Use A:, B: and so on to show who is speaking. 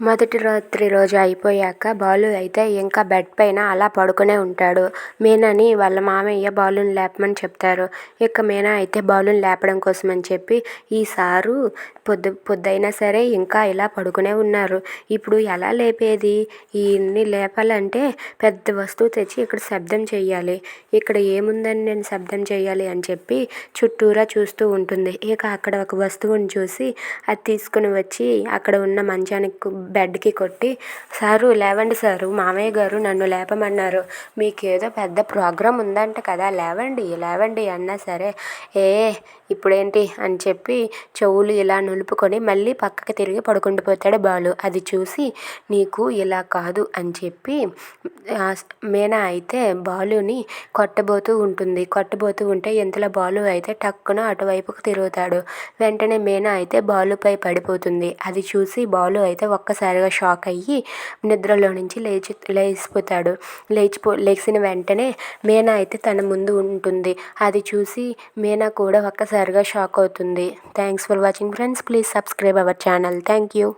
A: మొదటి రాత్రి రోజు అయిపోయాక బాలు అయితే ఇంకా బెడ్ పైన అలా పడుకునే ఉంటాడు. మీనాని వాళ్ళ మామయ్య బాలుని లేపమని చెప్తారు. ఇక మీనా అయితే బాలుని లేపడం కోసం అని చెప్పి ఈ సారు పొద్దు పొద్దైనా సరే ఇంకా ఇలా పడుకునే ఉన్నారు. ఇప్పుడు ఎలా లేపేది? ఈయన్ని లేపాలంటే పెద్ద వస్తువు తెచ్చి ఇక్కడ శబ్దం చేయాలి ఇక్కడ ఏముందని నేను శబ్దం చేయాలి అని చెప్పి చుట్టూరా చూస్తూ ఉంటుంది. ఇక అక్కడ ఒక వస్తువుని చూసి అది తీసుకుని వచ్చి అక్కడ ఉన్న మంచానికి బెడ్కి కొట్టి సారు లేవండి సారు మామయ్య గారు నన్ను లేపమన్నారు. మీకు ఏదో పెద్ద ప్రోగ్రాం ఉందంట కదా లేవండి లేవండి అన్నా సరే ఏ ఇప్పుడేంటి? అని చెప్పి చెవులు ఇలా నులుపుకొని మళ్ళీ పక్కకి తిరిగి పడుకుండిపోతాడు బాలు. అది చూసి నీకు ఇలా కాదు అని చెప్పి మేనా అయితే బాలుని కొట్టబోతూ ఉంటుంది. కొట్టబోతూ ఉంటే ఇంతలో బాలు అయితే టక్కున అటువైపుకు తిరుగుతాడు. వెంటనే మేనా అయితే బాలుపై పడిపోతుంది. అది చూసి బాలు అయితే ఒక్కసారిగా షాక్ అయ్యి నిద్రలో నుంచి లేచి లేచిపోతాడు. లేచిపో లేచిన వెంటనే మీనా అయితే తన ముందు ఉంటుంది. అది చూసి మీనా కూడా ఒక్కసారిగా షాక్ అవుతుంది. Thanks for watching friends. Please subscribe our channel. Thank you.